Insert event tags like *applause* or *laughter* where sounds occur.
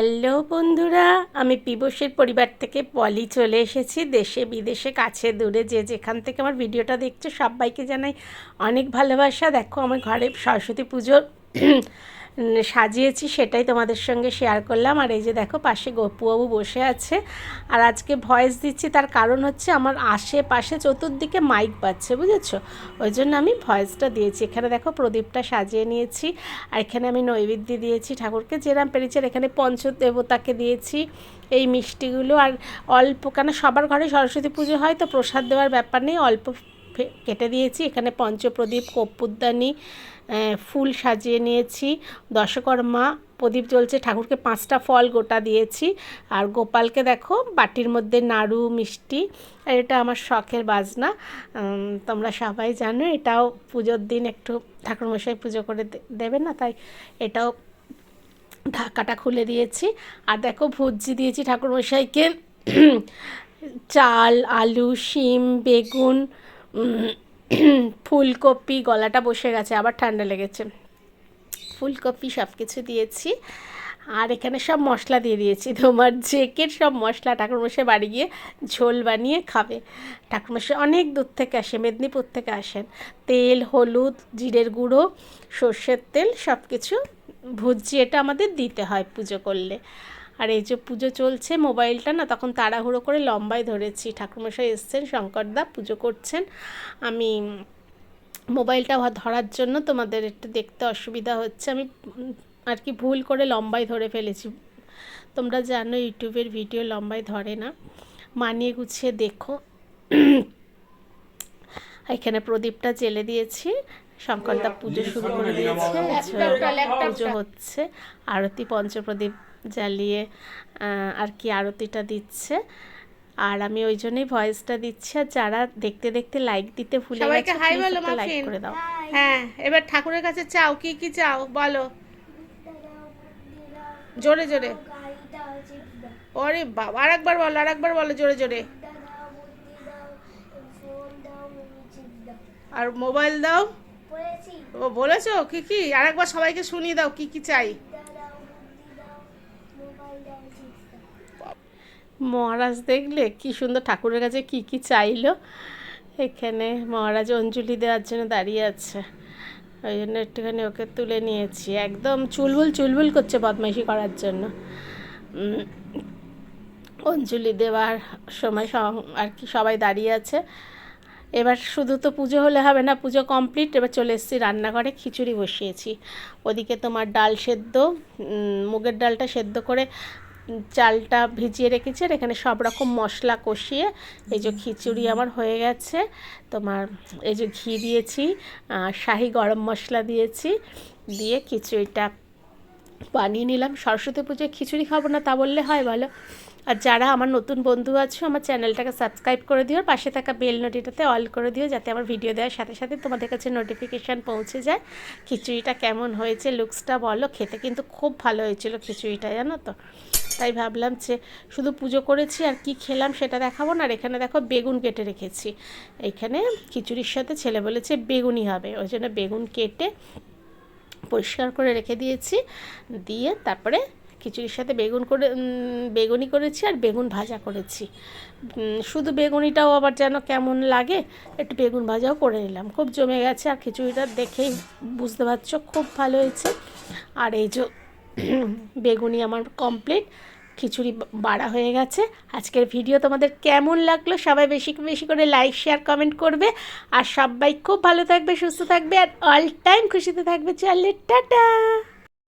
Hello বন্ধুরা, আমি পিবসের পরিবার থেকে পলি চলে এসেছি। দেশে বিদেশে, কাছে, দূরে, যে যেখান থেকে আমার ভিডিওটা দেখছে, সবাইকে জানাই অনেক ভালোবাসা। দেখো, আমার ঘরে সরস্বতী পুজোর সাজিয়েছি, সেটাই তোমাদের সঙ্গে শেয়ার করলাম। আর এই যে দেখো, পাশে গপুবাবু বসে আছে। আর আজকে ভয়েস দিচ্ছি, তার কারণ হচ্ছে আমার আশেপাশে চতুর্দিকে মাইক পাচ্ছে, বুঝেছ? ওই জন্য আমি ভয়েসটা দিয়েছি। এখানে দেখো, প্রদীপটা সাজিয়ে নিয়েছি। আর এখানে আমি নৈবেদ্য দিয়েছি ঠাকুরকে, যেরাম পেরেছি, আর এখানে পঞ্চদেবতাকে দিয়েছি এই মিষ্টিগুলো। আর অল্প, কেন সবার ঘরে সরস্বতী পুজো হয়, তো প্রসাদ দেওয়ার ব্যাপার নেই, অল্প কেটে দিয়েছি। এখানে পঞ্চপ্রদীপ কর্পূরদানি ফুল সাজিয়ে নিয়েছি। দশকর্মা, প্রদীপ জ্বলছে। ঠাকুরকে পাঁচটা ফল গোটা দিয়েছি। আর গোপালকে দেখো, বাটির মধ্যে নাড়ু, মিষ্টি, আর এটা আমার শখের বাজনা। তোমরা সবাই জানো, এটাও পুজোর দিন একটু ঠাকুরমশাই পুজো করে দেবে না, তাই এটাও ঢাকাটা খুলে দিয়েছি। আর দেখো ভুজি দিয়েছি ঠাকুরমশাইকে। *clears throat* চাল, আলু, শিম, বেগুন ফুলকপি, গলাটা বসে গেছে, আবার ঠান্ডা লেগেছে। ফুলকপি সব কিছু দিয়েছি, আর এখানে সব মশলা দিয়ে দিয়েছি। তোমার জেকের সব মশলা ঠাকুরমশাই বাড়ি গিয়ে ঝোল বানিয়ে খাবে। ঠাকুরমশাই অনেক দূর থেকে আসে, মেদিনীপুর থেকে আসেন। তেল, হলুদ, জিরের গুঁড়ো, সর্ষের তেল সব কিছু ভুজি এটা আমাদের দিতে হয় পুজো করলে। আর এই যে পুজো চলছে, মোবাইলটা না তখন তাড়াহুড়ো করে লম্বায় ধরেছি। ঠাকুরমশাই এসছেন, শঙ্করদা পুজো করছেন। আমি মোবাইলটা ধরার জন্য তোমাদের একটু দেখতে অসুবিধা হচ্ছে। আমি আর কি ভুল করে লম্বায় ধরে ফেলেছি। তোমরা জানো ইউটিউবের ভিডিও লম্বায় ধরে না। মানিয়ে গুছিয়ে দেখো। এখানে প্রদীপটা জেলে দিয়েছি। শঙ্করদা পুজো শুরু করে দিয়েছে। পুজো হচ্ছে। আরতি পঞ্চপ্রদীপ জ্বালিয়ে আর কি আরতিটা দিচ্ছে। আর আমি ওই জন্যই ভয়েসটা দিচ্ছি। আর যারা দেখতে দেখতে লাইক দিতে ভুলে সবাইকে হাই বলো লাইক করে দাও। হ্যাঁ এবার ঠাকুরের কাছে চাও কি কি চাও বলো। জোরে জোরে। ওরে বাবা আর একবার বলো আর একবার বলো জোরে জোরে। আর মোবাইল দাও। ও বলেছ? কি কি? আর একবার সবাইকে শুনিয়ে দাও কি কি চাই? মহারাজ দেখলে কি সুন্দর ঠাকুরের কাছে কি কি চাইলো? এখানে মহারাজ অঞ্জলি দেওয়ার জন্য দাঁড়িয়ে আছে। ওই জন্য একটুখানি ওকে তুলে নিয়েছি। একদম চুলবুল চুলবুল করছে বদমাইশি করার জন্য। অঞ্জলি দেওয়ার সময় আর কি সবাই দাঁড়িয়ে আছে। এবার শুধু তো পুজো হলে হবে না পুজো কমপ্লিট এবার চলে এসেছি রান্নাঘরে খিচুড়ি বসিয়েছি। ওদিকে তোমার ডাল সেদ্ধ মুগের ডালটা সেদ্ধ করে চালটা ভিজিয়ে রেখেছি আর এখানে সব রকম মশলা কষিয়ে এই যে খিচুড়ি আমার হয়ে গেছে। তোমার এই যে ঘি দিয়েছি শাহি গরম মশলা দিয়েছি দিয়ে খিচুড়িটা বানিয়ে নিলাম। সরস্বতী পুজোয় খিচুড়ি খাব না তা বললে হয় ভালো আর যারা আমার নতুন বন্ধু আছো, আমার চ্যানেলটাকে সাবস্ক্রাইব করে দিও পাশে থাকা বেল নোটিটাতে অল করে দিও, যাতে আমার ভিডিও দেওয়ার সাথে সাথে তোমাদের কাছে নোটিফিকেশান পৌঁছে যায়। খিচুড়িটা কেমন হয়েছে, লুকসটা বলো। খেতে কিন্তু খুব ভালো হয়েছিল খিচুড়িটা, জানো তো? তাই ভাবলাম যে শুধু পুজো করেছি, আর কি খেলাম সেটা দেখাবো না। আর এখানে দেখো বেগুন কেটে রেখেছি। এইখানে খিচুড়ির সাথে ছেলে বলেছে বেগুনই হবে। ওই জন্য বেগুন কেটে পরিষ্কার করে রেখে দিয়েছি। দিয়ে তারপরে খিচুড়ির সাথে বেগুন করে বেগুনি করেছি আর বেগুন ভাজা করেছি। শুধু বেগুনিটাও আবার যেন কেমন লাগে, একটু বেগুন ভাজাও করে নিলাম। খুব জমে গেছে আর খিচুড়িটা দেখেই বুঝতে পারছ, খুব ভালো হয়েছে। আর এই যে *clears throat* বেগুনি আমার কমপ্লিট খিচুড়ি বাড়া হয়ে গেছে। আজকের ভিডিও তোমাদের কেমন লাগল, সবাই বেশি বেশি করে লাইক শেয়ার কমেন্ট করবে। আর সবাই খুব ভালো থাকবে, সুস্থ থাকবে আর অল টাইম খুশিতে থাকবে, চলে, টাটা!